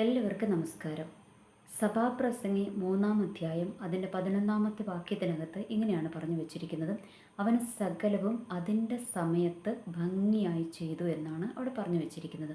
എല്ലാവർക്കും നമസ്കാരം. സഭാപ്രസംഗി മൂന്നാം അധ്യായം അതിന്റെ പതിനൊന്നാമത്തെ വാക്യത്തിനകത്ത് ഇങ്ങനെയാണ് പറഞ്ഞു വെച്ചിരിക്കുന്നത്. അവൻ സകലവും അതിന്റെ സമയത്ത് ഭംഗിയായി ചെയ്തു എന്നാണ് അവിടെ പറഞ്ഞു വെച്ചിരിക്കുന്നത്.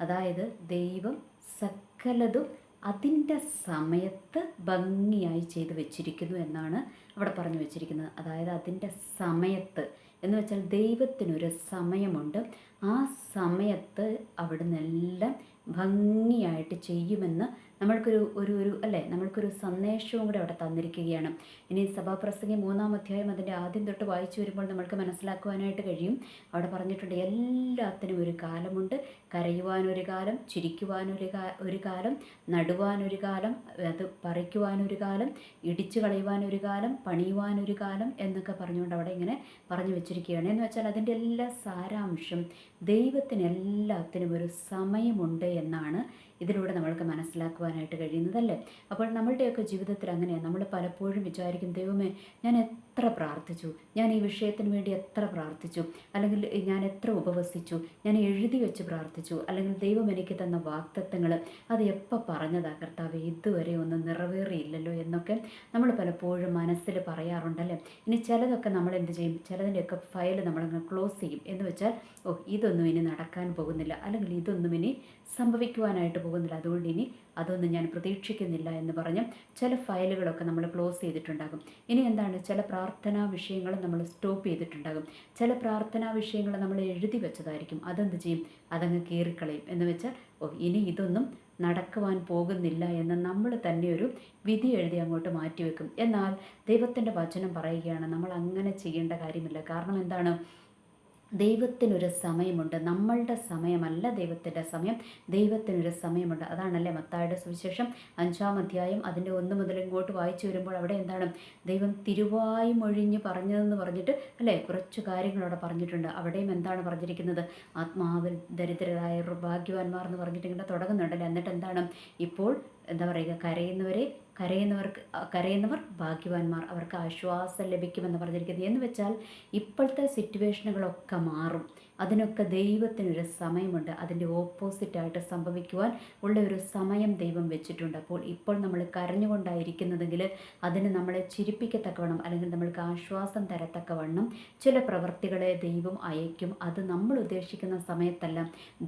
അതായത് ദൈവം സകലതും അതിന്റെ സമയത്ത് ഭംഗിയായി ചെയ്തു വെച്ചിരിക്കുന്നു എന്നാണ് അവിടെ പറഞ്ഞു വെച്ചിരിക്കുന്നത്. അതായത് അതിന്റെ സമയത്ത് എന്ന് വെച്ചാൽ ദൈവത്തിനൊരു സമയമുണ്ട്. ആ സമയത്ത് അവിടുന്ന് എല്ലാം ഭംഗിയായിട്ട് ചെയ്യുമെന്ന് നമ്മൾക്കൊരു ഒരു ഒരു അല്ലേ? നമ്മൾക്കൊരു സന്ദേശവും കൂടെ അവിടെ തന്നിരിക്കുകയാണ്. ഇനി സഭാപ്രസംഗി മൂന്നാം അധ്യായം അതിന്റെ ആദ്യം തൊട്ട് വായിച്ചു വരുമ്പോൾ നമ്മൾക്ക് മനസ്സിലാക്കുവാനായിട്ട് കഴിയും. അവിടെ പറഞ്ഞിട്ടുണ്ട് എല്ലാത്തിനും ഒരു കാലമുണ്ട്. കരയുവാനൊരു കാലം ചിരിക്കുവാനൊരു കാ ഒരു കാലം നടുവാനൊരു കാലം അത് പറിക്കുവാനൊരു കാലം ഇടിച്ചു കളയുവാനൊരു കാലം പണിയുവാനൊരു കാലം എന്നൊക്കെ പറഞ്ഞുകൊണ്ട് അവിടെ ഇങ്ങനെ പറഞ്ഞു വെച്ചിരിക്കുകയാണ്. എന്ന് വെച്ചാൽ അതിന്റെ എല്ലാ സാരാംശം ദൈവത്തിന് എല്ലാത്തിനും ഒരു സമയമുണ്ട് എന്നാണ് ഇതിലൂടെ നമ്മൾക്ക് മനസ്സിലാക്കുവാനായിട്ട് കഴിയുന്നതല്ലേ? അപ്പോൾ നമ്മളുടെയൊക്കെ ജീവിതത്തിൽ അങ്ങനെയാണ് നമ്മൾ പലപ്പോഴും വിചാരിക്കും ദൈവമേ ഞാൻ എത്ര പ്രാർത്ഥിച്ചു? ഞാൻ ഈ വിഷയത്തിന് വേണ്ടി എത്ര പ്രാർത്ഥിച്ചു? അല്ലെങ്കിൽ ഞാൻ എത്ര ഉപവസിച്ചു? ഞാൻ എഴുതി വെച്ച് പ്രാർത്ഥിച്ചു? അല്ലെങ്കിൽ ദൈവം എനിക്ക് തന്ന വാക്തത്വങ്ങൾ അത് എപ്പോൾ പറഞ്ഞതാ? കർത്താവ് ഇതുവരെ ഒന്നും നിറവേറിയില്ലല്ലോ എന്നൊക്കെ നമ്മൾ പലപ്പോഴും മനസ്സിൽ പറയാറുണ്ടല്ലേ? ഇനി ചിലതൊക്കെ നമ്മൾ എന്ത് ചെയ്യും? ചിലതിന്റെയൊക്കെ ഫയൽ നമ്മളങ്ങ് ക്ലോസ് ചെയ്യും. എന്ന് വെച്ചാൽ ഓ ഇതൊന്നും ഇനി നടക്കാൻ പോകുന്നില്ല. അല്ലെങ്കിൽ ഇതൊന്നും ഇനി സംഭവിക്കുവാനായിട്ട് പോകുന്നില്ല. അതുകൊണ്ട് ഇനി അതൊന്നും ഞാൻ പ്രതീക്ഷിക്കുന്നില്ല എന്ന് പറഞ്ഞ് ചില ഫയലുകളൊക്കെ നമ്മൾ ക്ലോസ് ചെയ്തിട്ടുണ്ടാകും. ഇനി എന്താണ്? ചില പ്രാർത്ഥനാ വിഷയങ്ങൾ നമ്മൾ സ്റ്റോപ്പ് ചെയ്തിട്ടുണ്ടാകും. ചില പ്രാർത്ഥനാ വിഷയങ്ങൾ നമ്മൾ എഴുതി വെച്ചതായിരിക്കും. അതെന്ത് ചെയ്യും? അതങ്ങ് കീറിക്കളയും എന്ന് വെച്ചാൽ ഓ ഇനി ഇതൊന്നും നടക്കുവാൻ പോകുന്നില്ല എന്ന് നമ്മൾ തന്നെ ഒരു വിധി എഴുതി അങ്ങോട്ട് മാറ്റിവെക്കും. എന്നാൽ ദൈവത്തിന്റെ വചനം പറയുകയാണ് നമ്മൾ അങ്ങനെ ചെയ്യേണ്ട കാര്യമില്ല. കാരണം എന്താണ്? ദൈവത്തിനൊരു സമയമുണ്ട്. നമ്മളുടെ സമയമല്ല ദൈവത്തിന്റെ സമയം. ദൈവത്തിനൊരു സമയമുണ്ട്. അതാണല്ലേ മത്തായുടെ സുവിശേഷം അഞ്ചാം അധ്യായം അതിന്റെ ഒന്ന് മുതൽ ഇങ്ങോട്ട് വായിച്ചു വരുമ്പോൾ അവിടെ എന്താണ്? ദൈവം തിരുവായി മൊഴിഞ്ഞ് പറഞ്ഞതെന്ന് പറഞ്ഞിട്ട് അല്ലേ? കുറച്ച് കാര്യങ്ങൾ അവിടെ പറഞ്ഞിട്ടുണ്ട്. അവിടെയും എന്താണ് പറഞ്ഞിരിക്കുന്നത്? ആത്മാവിൽ ദരിദ്രരായ ഭാഗ്യവാന്മാർ എന്ന് പറഞ്ഞിട്ട് ഇങ്ങനെ തുടങ്ങുന്നുണ്ടല്ലേ? എന്നിട്ട് എന്താണ്? ഇപ്പോൾ എന്താ പറയുക കരയുന്നവരെ കരയുന്നവർക്ക് കരയുന്നവർ ഭാഗ്യവാന്മാർ അവർക്ക് ആശ്വാസം ലഭിക്കുമെന്ന് പറഞ്ഞിരിക്കുന്നത് എന്ന് വെച്ചാൽ ഇപ്പോഴത്തെ സിറ്റുവേഷനുകളൊക്കെ മാറും. അതിനൊക്കെ ദൈവത്തിനൊരു സമയമുണ്ട്. അതിന്റെ ഓപ്പോസിറ്റായിട്ട് സംഭവിക്കുവാൻ ഉള്ള ഒരു സമയം ദൈവം വെച്ചിട്ടുണ്ട്. അപ്പോൾ ഇപ്പോൾ നമ്മൾ കരഞ്ഞുകൊണ്ടായിരിക്കുന്നതെങ്കിൽ അതിന് നമ്മളെ ചിരിപ്പിക്കത്തക്കവണ്ണം അല്ലെങ്കിൽ നമ്മൾക്ക് ആശ്വാസം തരത്തക്കവണ്ണം ചില പ്രവൃത്തികളെ ദൈവം അയക്കും അത് നമ്മൾ ഉദ്ദേശിക്കുന്ന സമയത്തല്ല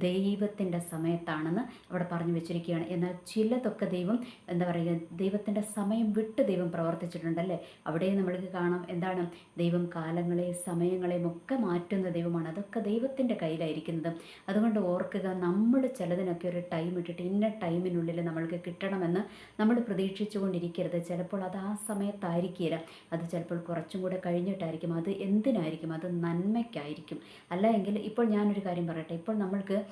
ദൈവത്തിന്റെ സമയത്താണെന്ന് അവിടെ പറഞ്ഞു വെച്ചിരിക്കുകയാണ്. എന്നാൽ ചിലതൊക്കെ ദൈവം എന്താ പറയുക ദൈവത്തിന്റെ സമയം വിട്ട് ദൈവം പ്രവർത്തിച്ചിട്ടുണ്ടല്ലേ അവിടെ നമ്മൾക്ക് കാണാം എന്താണ്? ദൈവം കാലങ്ങളെ സമയങ്ങളെയും ഒക്കെ മാറ്റുന്ന ദൈവമാണ്. അതൊക്കെ ദൈവത്തിന്റെ കയ്യിലായിരിക്കുന്നത്. അതുകൊണ്ട് ഓർക്കുക നമ്മൾ ചിലതിനൊക്കെ ഒരു ടൈം ഇട്ടിട്ട് ഇന്ന ടൈമിനുള്ളിൽ നമ്മൾക്ക് കിട്ടണമെന്ന് നമ്മൾ പ്രതീക്ഷിച്ചുകൊണ്ടിരിക്കരുത്. ചിലപ്പോൾ അത് ആ സമയത്തായിരിക്കില്ല. അത് ചിലപ്പോൾ കുറച്ചും കൂടെ കഴിഞ്ഞിട്ടായിരിക്കും. അത് എന്തിനായിരിക്കും? അത് നന്മയ്ക്കായിരിക്കും. അല്ല എങ്കിൽ ഇപ്പോൾ ഞാനൊരു കാര്യം പറയട്ടെ. ഇപ്പോൾ നമ്മൾക്ക്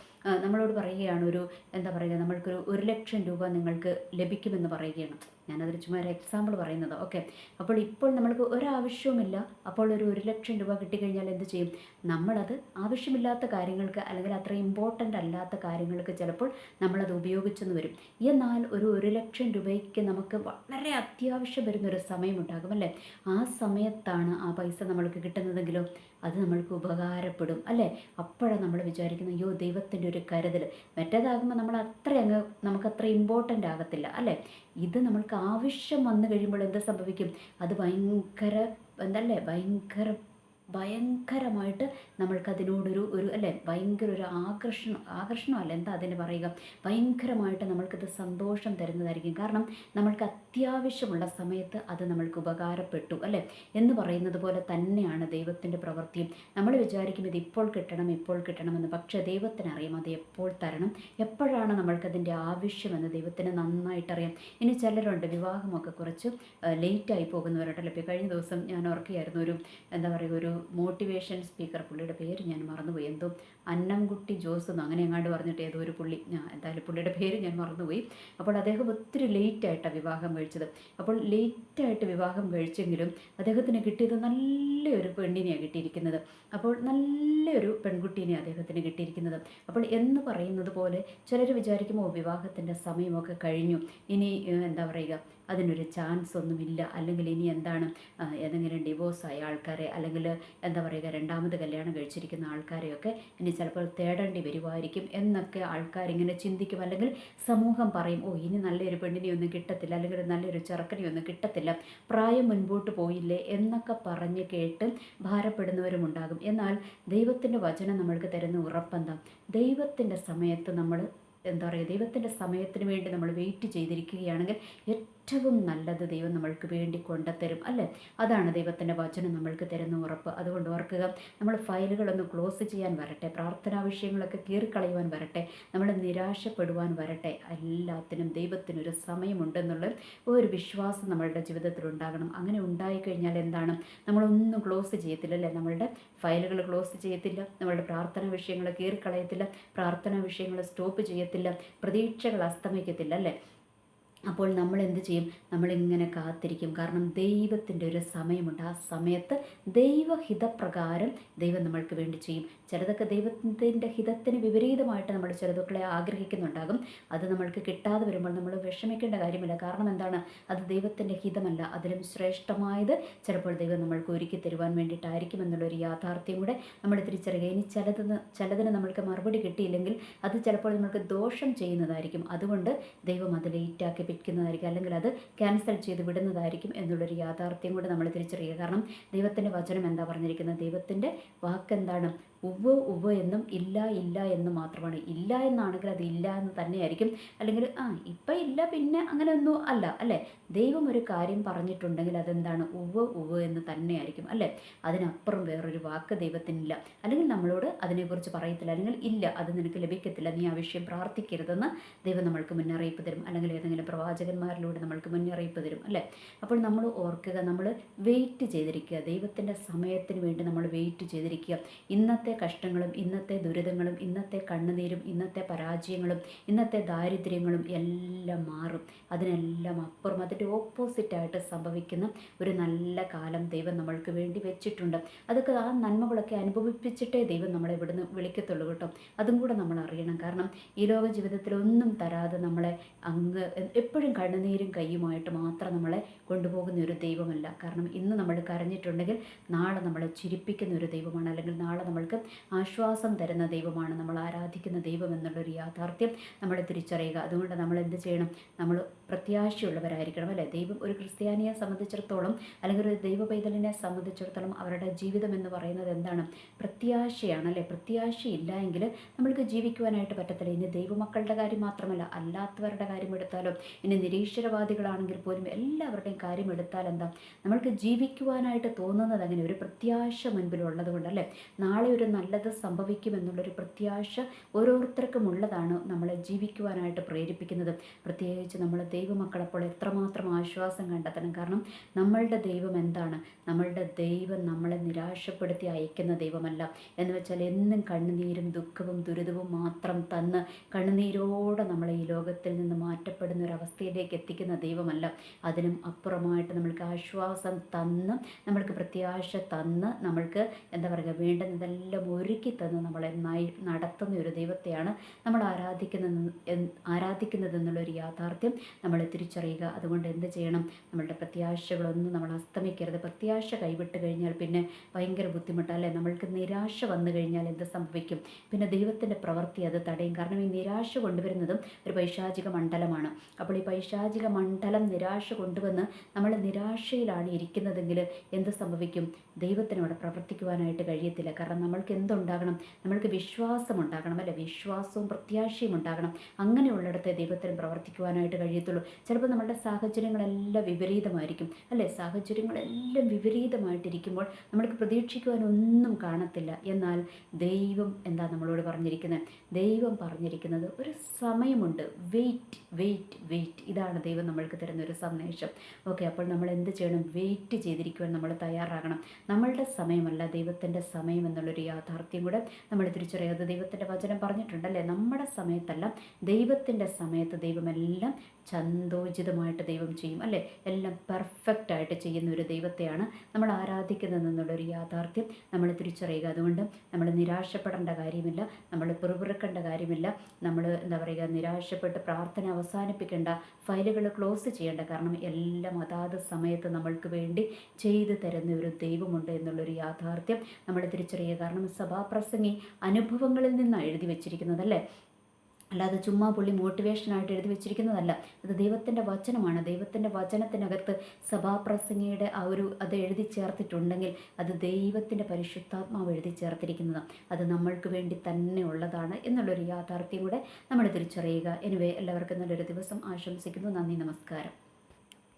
നമ്മളോട് പറയുകയാണ് ഒരു എന്താ പറയുക നമ്മൾക്കൊരു ഒരു ലക്ഷം രൂപ നിങ്ങൾക്ക് ലഭിക്കുമെന്ന് പറയുകയാണ്. ഞാനതൊരു ചുമ്മാ ഒരു എക്സാമ്പിൾ പറയുന്നത്. ഓക്കെ അപ്പോൾ ഇപ്പോൾ നമ്മൾക്ക് ഒരാവശ്യവുമില്ല. അപ്പോൾ ഒരു ഒരു ലക്ഷം രൂപ കിട്ടിക്കഴിഞ്ഞാൽ എന്ത് ചെയ്യും? നമ്മളത് ആവശ്യമില്ലാത്ത കാര്യങ്ങൾക്ക് അല്ലെങ്കിൽ അത്ര ഇമ്പോർട്ടന്റ് അല്ലാത്ത കാര്യങ്ങൾക്ക് ചിലപ്പോൾ നമ്മളത് ഉപയോഗിച്ചെന്ന് വരും. എന്നാൽ ഒരു ഒരു ലക്ഷം രൂപയ്ക്ക് നമുക്ക് വളരെ അത്യാവശ്യം വരുന്നൊരു സമയമുണ്ടാകും അല്ലേ? ആ സമയത്താണ് ആ പൈസ നമ്മൾക്ക് കിട്ടുന്നതെങ്കിലോ? അത് നമ്മൾക്ക് ഉപകാരപ്പെടും അല്ലേ? അപ്പോഴാണ് നമ്മൾ വിചാരിക്കുന്നത് അയ്യോ ദൈവത്തിന്റെ ഒരു കരുതൽ. മറ്റേതാകുമ്പോൾ നമ്മൾ അത്ര അങ്ങ് അത്ര ഇമ്പോർട്ടന്റ് ആകത്തില്ല അല്ലേ? ഇത് നമ്മൾക്ക് ആവശ്യം വന്നു കഴിയുമ്പോൾ എന്ത് സംഭവിക്കും? അത് ഭയങ്കര എന്തല്ലേ? ഭയങ്കര ഭയങ്കരമായിട്ട് നമ്മൾക്കതിനോടൊരു ഒരു അല്ലേ? ഭയങ്കര ഒരു ആകർഷണം ആകർഷണമല്ല എന്താ അതിന് പറയുക? ഭയങ്കരമായിട്ട് നമ്മൾക്കത് സന്തോഷം തരുന്നതായിരിക്കും. കാരണം നമ്മൾക്ക് അത്യാവശ്യമുള്ള സമയത്ത് അത് നമ്മൾക്ക് ഉപകാരപ്പെട്ടു അല്ലേ? എന്ന് പറയുന്നത് പോലെ തന്നെയാണ് ദൈവത്തിന്റെ പ്രവൃത്തിയും. നമ്മൾ വിചാരിക്കും ഇത് ഇപ്പോൾ കിട്ടണം ഇപ്പോൾ കിട്ടണമെന്ന്. പക്ഷേ ദൈവത്തിന് അറിയാം അത് എപ്പോൾ തരണം എപ്പോഴാണ് നമ്മൾക്കതിന്റെ ആവശ്യമെന്ന് ദൈവത്തിന് നന്നായിട്ടറിയാം. ഇനി ചിലരുണ്ട് വിവാഹമൊക്കെ കുറച്ച് ലേറ്റായി പോകുന്നവരുണ്ടല്ലോ ഇപ്പോൾ കഴിഞ്ഞ ദിവസം ഞാൻ ഓർക്കുകയായിരുന്നു ഒരു എന്താ പറയുക ഒരു മോട്ടിവേഷൻ സ്പീക്കർ പുള്ളിയുടെ പേര് ഞാൻ മറന്നുപോയി. എന്തോ അന്നംകുട്ടി ജോസ് എന്ന് അങ്ങനെ എങ്ങാണ്ട് പറഞ്ഞിട്ട് ഏതോ ഒരു പുള്ളി ഞാൻ എന്തായാലും പുള്ളിയുടെ പേര് ഞാൻ മറന്നുപോയി. അപ്പോൾ അദ്ദേഹം ഒത്തിരി ലേറ്റായിട്ടാണ് വിവാഹം കഴിച്ചത്. അപ്പോൾ ലേറ്റായിട്ട് വിവാഹം കഴിച്ചെങ്കിലും അദ്ദേഹത്തിന് കിട്ടിയത് നല്ലൊരു പെണ്ണിനെയാണ് കിട്ടിയിരിക്കുന്നത്. അപ്പോൾ നല്ലൊരു പെൺകുട്ടീനെ അദ്ദേഹത്തിന് കിട്ടിയിരിക്കുന്നത്. അപ്പോൾ എന്ന് പറയുന്നത് പോലെ ചിലർ വിചാരിക്കുമോ വിവാഹത്തിന്റെ സമയമൊക്കെ കഴിഞ്ഞു. ഇനി എന്താ പറയുക അതിനൊരു ചാൻസ് ഒന്നുമില്ല. അല്ലെങ്കിൽ ഇനി എന്താണ് ഏതെങ്കിലും ഡിവോഴ്സ് ആയ ആൾക്കാരെ അല്ലെങ്കിൽ എന്താ പറയുക രണ്ടാമത് കല്യാണം കഴിച്ചിരിക്കുന്ന ആൾക്കാരെയൊക്കെ ഇനി ചിലപ്പോൾ തേടേണ്ടി വരുമായിരിക്കും എന്നൊക്കെ ആൾക്കാരിങ്ങനെ ചിന്തിക്കും. അല്ലെങ്കിൽ സമൂഹം പറയും ഓ ഇനി നല്ലൊരു പെണ്ണിനെ ഒന്നും കിട്ടത്തില്ല അല്ലെങ്കിൽ നല്ലൊരു ചെറുക്കനെ ഒന്നും കിട്ടത്തില്ല. പ്രായം മുൻപോട്ട് പോയില്ലേ? എന്നൊക്കെ പറഞ്ഞ് കേട്ട് ഭാരപ്പെടുന്നവരുമുണ്ടാകും എന്നാൽ ദൈവത്തിന്റെ വചനം നമ്മൾക്ക് തരുന്ന ഉറപ്പെന്താ? ദൈവത്തിന്റെ സമയത്ത് നമ്മൾ എന്താ പറയുക ദൈവത്തിന്റെ സമയത്തിന് വേണ്ടി നമ്മൾ വെയിറ്റ് ചെയ്തിരിക്കുകയാണെങ്കിൽ ഏറ്റവും നല്ലത് ദൈവം നമ്മൾക്ക് വേണ്ടി കൊണ്ടുത്തരും അല്ലേ? അതാണ് ദൈവത്തിന്റെ വചനം നമ്മൾക്ക് തരുന്ന ഉറപ്പ്. അതുകൊണ്ട് ഓർക്കുക നമ്മൾ ഫയലുകളൊന്ന് ക്ലോസ് ചെയ്യാൻ വരട്ടെ പ്രാർത്ഥനാ വിഷയങ്ങളൊക്കെ കീറിക്കളയുവാൻ വരട്ടെ നമ്മൾ നിരാശപ്പെടുവാൻ വരട്ടെ. എല്ലാത്തിനും ദൈവത്തിനൊരു സമയമുണ്ടെന്നുള്ള ഒരു വിശ്വാസം നമ്മളുടെ ജീവിതത്തിൽ ഉണ്ടാകണം. അങ്ങനെ ഉണ്ടായിക്കഴിഞ്ഞാൽ എന്താണ്? നമ്മളൊന്നും ക്ലോസ് ചെയ്യത്തില്ല അല്ലേ? നമ്മളുടെ ഫയലുകൾ ക്ലോസ് ചെയ്യത്തില്ല നമ്മളുടെ പ്രാർത്ഥനാ വിഷയങ്ങൾ കീറിക്കളയത്തില്ല പ്രാർത്ഥനാ വിഷയങ്ങൾ സ്റ്റോപ്പ് ചെയ്യത്തില്ല. പ്രതീക്ഷകൾ അസ്തമിക്കത്തില്ല അല്ലേ? അപ്പോൾ നമ്മൾ എന്ത് ചെയ്യും? നമ്മളിങ്ങനെ കാത്തിരിക്കും. കാരണം ദൈവത്തിന്റെ ഒരു സമയമുണ്ട്. ആ സമയത്ത് ദൈവഹിതപ്രകാരം ദൈവം നമ്മൾക്ക് വേണ്ടി ചെയ്യും. ചിലതൊക്കെ ദൈവത്തിന്റെ ഹിതത്തിന് വിപരീതമായിട്ട് നമ്മൾ ചിലതൊക്കെ ആഗ്രഹിക്കുന്നുണ്ടാകും. അത് നമ്മൾക്ക് കിട്ടാതെ വരുമ്പോൾ നമ്മൾ വിഷമിക്കേണ്ട കാര്യമില്ല. കാരണം എന്താണ്? അത് ദൈവത്തിന്റെ ഹിതമല്ല. അതിലും ശ്രേഷ്ഠമായത് ചിലപ്പോൾ ദൈവം നമ്മൾക്ക് ഒരുക്കി തരുവാൻ വേണ്ടിയിട്ടായിരിക്കും എന്നുള്ളൊരു യാഥാർത്ഥ്യം കൂടെ നമ്മൾ തിരിച്ചറിയുക. ഇനി ചിലതിന് ചിലതിന് നമ്മൾക്ക് മറുപടി കിട്ടിയില്ലെങ്കിൽ അത് ചിലപ്പോൾ നമ്മൾക്ക് ദോഷം ചെയ്യുന്നതായിരിക്കും. അതുകൊണ്ട് ദൈവം അത് ലേറ്റാക്കി പിടിക്കുന്നതായിരിക്കും അല്ലെങ്കിൽ അത് ക്യാൻസൽ ചെയ്ത് വിടുന്നതായിരിക്കും എന്നുള്ളൊരു യാഥാർത്ഥ്യം കൂടെ നമ്മൾ തിരിച്ചറിയുക. കാരണം ദൈവത്തിന്റെ വചനം എന്താ പറഞ്ഞിരിക്കുന്നത്? ദൈവത്തിന്റെ വാക്ക് ഉവ് ഉവ്വ് എന്നും ഇല്ല ഇല്ല എന്നും മാത്രമാണ്. ഇല്ല എന്നാണെങ്കിൽ അത് ഇല്ല എന്ന് തന്നെയായിരിക്കും. അല്ലെങ്കിൽ ആ ഇപ്പം ഇല്ല പിന്നെ അങ്ങനെ ഒന്നും അല്ല അല്ലേ? ദൈവം ഒരു കാര്യം പറഞ്ഞിട്ടുണ്ടെങ്കിൽ അതെന്താണ്? ഉവ് ഉവ് എന്ന് തന്നെയായിരിക്കും അല്ലേ? അതിനപ്പുറം വേറൊരു വാക്ക് ദൈവത്തിനില്ല. അല്ലെങ്കിൽ നമ്മളോട് അതിനെക്കുറിച്ച് പറയത്തില്ല. അല്ലെങ്കിൽ ഇല്ല അത് നിനക്ക് ലഭിക്കത്തില്ല. നീ ആ വിഷയം പ്രാർത്ഥിക്കരുതെന്ന് ദൈവം നമ്മൾക്ക് മുന്നറിയിപ്പ് തരും. അല്ലെങ്കിൽ ഏതെങ്കിലും പ്രവാചകന്മാരിലൂടെ നമ്മൾക്ക് മുന്നറിയിപ്പ് തരും അല്ലേ? അപ്പോൾ നമ്മൾ ഓർക്കുക നമ്മൾ വെയിറ്റ് ചെയ്തിരിക്കുക. ദൈവത്തിന്റെ സമയത്തിന് വേണ്ടി നമ്മൾ വെയിറ്റ് ചെയ്തിരിക്കുക. ഇന്നത്തെ കഷ്ടങ്ങളും ഇന്നത്തെ ദുരിതങ്ങളും ഇന്നത്തെ കണ്ണുനീരും ഇന്നത്തെ പരാജയങ്ങളും ഇന്നത്തെ ദാരിദ്ര്യങ്ങളും എല്ലാം മാറും. അതിനെല്ലാം അപ്പുറം അതിന്റെ ഓപ്പോസിറ്റായിട്ട് സംഭവിക്കുന്ന ഒരു നല്ല കാലം ദൈവം നമ്മൾക്ക് വേണ്ടി വെച്ചിട്ടുണ്ട്. അതൊക്കെ ആ നന്മകളൊക്കെ അനുഭവിപ്പിച്ചിട്ടേ ദൈവം നമ്മളെ ഇവിടുന്ന് വിളിക്കത്തുള്ളൂ കേട്ടോ. അതും കൂടെ നമ്മൾ അറിയണം. കാരണം ഈ ലോക ജീവിതത്തിൽ ഒന്നും തരാതെ നമ്മളെ അങ്ങ് എപ്പോഴും കണ്ണുനീരും കയ്യുമായിട്ട് മാത്രം നമ്മളെ കൊണ്ടുപോകുന്ന ഒരു ദൈവമല്ല. കാരണം ഇന്ന് നമ്മൾ കരഞ്ഞിട്ടുണ്ടെങ്കിൽ നാളെ നമ്മളെ ചിരിപ്പിക്കുന്ന ഒരു ദൈവമാണ്. അല്ലെങ്കിൽ നാളെ നമ്മൾക്ക് ആശ്വാസം തരുന്ന ദൈവമാണ്. നമ്മൾ ആരാധിക്കുന്ന ദൈവം എന്നുള്ളൊരു യാഥാർത്ഥ്യം നമ്മൾ തിരിച്ചറിയുക. അതുകൊണ്ട് നമ്മൾ എന്ത് ചെയ്യണം? നമ്മൾ പ്രത്യാശയുള്ളവരായിരിക്കണം അല്ലേ? ദൈവം ഒരു ക്രിസ്ത്യാനിയെ സംബന്ധിച്ചിടത്തോളം അല്ലെങ്കിൽ ഒരു ദൈവ പൈതലിനെ സംബന്ധിച്ചിടത്തോളം അവരുടെ ജീവിതം എന്ന് പറയുന്നത് എന്താണ്? പ്രത്യാശയാണ് അല്ലേ? പ്രത്യാശയില്ല എങ്കിൽ നമ്മൾക്ക് ജീവിക്കുവാനായിട്ട് പറ്റത്തില്ല. ഇനി ദൈവമക്കളുടെ കാര്യം മാത്രമല്ല അല്ലാത്തവരുടെ കാര്യം എടുത്താലും ഇനി നിരീശ്വരവാദികളാണെങ്കിൽ പോലും എല്ലാവരുടെയും കാര്യം എടുത്താൽ എന്താ? നമ്മൾക്ക് ജീവിക്കുവാനായിട്ട് തോന്നുന്നത് അങ്ങനെ ഒരു പ്രത്യാശ മുൻപിലുള്ളത് കൊണ്ടല്ലേ? നാളെ ഒരു നല്ലത് സംഭവിക്കുമെന്നുള്ളൊരു പ്രത്യാശ ഓരോരുത്തർക്കും ഉള്ളതാണ് നമ്മളെ ജീവിക്കുവാനായിട്ട് പ്രേരിപ്പിക്കുന്നത്. പ്രത്യേകിച്ച് നമ്മൾ ദൈവമക്കളപ്പോൾ എത്രമാത്രം ആശ്വാസം കണ്ടെത്തണം. കാരണം നമ്മളുടെ ദൈവം എന്താണ്? നമ്മളുടെ ദൈവം നമ്മളെ നിരാശപ്പെടുത്തി അയക്കുന്ന ദൈവമല്ല. എന്ന് വെച്ചാൽ എന്നും കണ്ണുനീരും ദുഃഖവും ദുരിതവും മാത്രം തന്ന് കണ്ണുനീരോടെ നമ്മളെ ഈ ലോകത്തിൽ നിന്ന് മാറ്റപ്പെടുന്ന ഒരു അവസ്ഥയിലേക്ക് എത്തിക്കുന്ന ദൈവമല്ല. അതിനും അപ്പുറമായിട്ട് നമ്മൾക്ക് ആശ്വാസം തന്ന് നമ്മൾക്ക് പ്രത്യാശ തന്ന് നമ്മൾക്ക് എന്താ പറയുക വേണ്ടുന്നതെല്ലാം ഒരുക്കി തന്ന് നമ്മളെ നയി നടത്തുന്ന ഒരു ദൈവത്തെയാണ് നമ്മൾ ആരാധിക്കുന്ന ആരാധിക്കുന്നത് എന്നുള്ളൊരു യാഥാർത്ഥ്യം നമ്മൾ തിരിച്ചറിയുക. അതുകൊണ്ട് എന്ത് ചെയ്യണം? നമ്മളുടെ പ്രത്യാശകളൊന്നും നമ്മൾ അസ്തമിക്കരുത്. പ്രത്യാശ കൈവിട്ട് കഴിഞ്ഞാൽ പിന്നെ ഭയങ്കര ബുദ്ധിമുട്ടല്ലേ നമ്മൾക്ക് നിരാശ വന്നു കഴിഞ്ഞാൽ എന്ത് സംഭവിക്കും? പിന്നെ ദൈവത്തിന്റെ പ്രവൃത്തി അത് തടയും. കാരണം ഈ നിരാശ കൊണ്ടുവരുന്നതും ഒരു പൈശാചിക മണ്ഡലമാണ്. അപ്പോൾ ഈ പൈശാചിക മണ്ഡലം നിരാശ കൊണ്ടുവന്ന് നമ്മൾ നിരാശയിലാണ് ഇരിക്കുന്നതെങ്കിൽ എന്ത് സംഭവിക്കും? ദൈവത്തിനോട് പ്രവർത്തിക്കുവാനായിട്ട് കഴിയത്തില്ല. കാരണം നമ്മൾക്ക് എന്തുണ്ടാകണം നമ്മൾക്ക് വിശ്വാസം ഉണ്ടാകണം അല്ലെ? വിശ്വാസവും പ്രത്യാശയും ഉണ്ടാകണം. അങ്ങനെയുള്ളിടത്തെ ദൈവത്തിന് പ്രവർത്തിക്കുവാനായിട്ട് കഴിയത്തുള്ളൂ. ചിലപ്പോൾ നമ്മളുടെ സാഹചര്യങ്ങളെല്ലാം വിപരീതമായിരിക്കും അല്ലേ? സാഹചര്യങ്ങളെല്ലാം വിപരീതമായിട്ടിരിക്കുമ്പോൾ നമ്മൾക്ക് പ്രതീക്ഷിക്കുവാനൊന്നും കാണത്തില്ല. എന്നാൽ ദൈവം എന്താ നമ്മളോട് പറഞ്ഞിരിക്കുന്നത്? ദൈവം പറഞ്ഞിരിക്കുന്നത് ഒരു സമയമുണ്ട്. വെയിറ്റ് വെയിറ്റ് വെയിറ്റ് ഇതാണ് ദൈവം നമ്മൾക്ക് തരുന്ന ഒരു സന്ദേശം. ഓക്കെ അപ്പോൾ നമ്മൾ എന്ത് ചെയ്യണം? വെയിറ്റ് ചെയ്തിരിക്കുവാൻ നമ്മൾ തയ്യാറാകണം. നമ്മളുടെ സമയമല്ല ദൈവത്തിന്റെ സമയം എന്നുള്ളൊരു യാഥാർത്ഥ്യം കൂടെ നമ്മൾ തിരിച്ചറിയാതെ ദൈവത്തിന്റെ വചനം പറഞ്ഞിട്ടുണ്ടല്ലേ? നമ്മുടെ സമയത്തല്ല ദൈവത്തിന്റെ സമയത്ത് ദൈവമെല്ലാം ചന്തോചിതമായിട്ട് ദൈവം ചെയ്യും അല്ലേ? എല്ലാം പെർഫെക്റ്റ് ആയിട്ട് ചെയ്യുന്ന ഒരു ദൈവത്തെയാണ് നമ്മൾ ആരാധിക്കുന്നത് എന്നുള്ളൊരു യാഥാർത്ഥ്യം നമ്മൾ തിരിച്ചറിയുക. അതുകൊണ്ട് നമ്മൾ നിരാശപ്പെടേണ്ട കാര്യമില്ല നമ്മൾ പിറുപിറുക്കേണ്ട കാര്യമില്ല നമ്മൾ എന്താ പറയുക നിരാശപ്പെട്ട് പ്രാർത്ഥന അവസാനിപ്പിക്കേണ്ട ഫയലുകൾ ക്ലോസ് ചെയ്യേണ്ട. കാരണം എല്ലാം അതാത് സമയത്ത് നമ്മൾക്ക് വേണ്ടി ചെയ്തു തരുന്ന ഒരു ദൈവമുണ്ട് എന്നുള്ളൊരു യാഥാർത്ഥ്യം നമ്മൾ തിരിച്ചറിയുക. കാരണം സഭാപ്രസംഗി അനുഭവങ്ങളിൽ നിന്നാണ് എഴുതി വെച്ചിരിക്കുന്നത് അല്ലേ? അല്ലാതെ ചുമ്മാ പുള്ളി മോട്ടിവേഷനായിട്ട് എഴുതി വെച്ചിരിക്കുന്നതല്ല. അത് ദൈവത്തിന്റെ വചനമാണ്. ദൈവത്തിന്റെ വചനത്തിനകത്ത് സഭാപ്രസംഗിയുടെ ആ ഒരു അത് എഴുതി ചേർത്തിട്ടുണ്ടെങ്കിൽ അത് ദൈവത്തിന്റെ പരിശുദ്ധാത്മാവ് എഴുതി ചേർത്തിരിക്കുന്നതാണ് അത് നമ്മൾക്ക് വേണ്ടി തന്നെ ഉള്ളതാണ് എന്നുള്ളൊരു യാഥാർത്ഥ്യം കൂടെ നമ്മൾ തിരിച്ചറിയുക. എനിവേ എല്ലാവർക്കും നല്ലൊരു ദിവസം ആശംസിക്കുന്നു. നന്ദി നമസ്കാരം.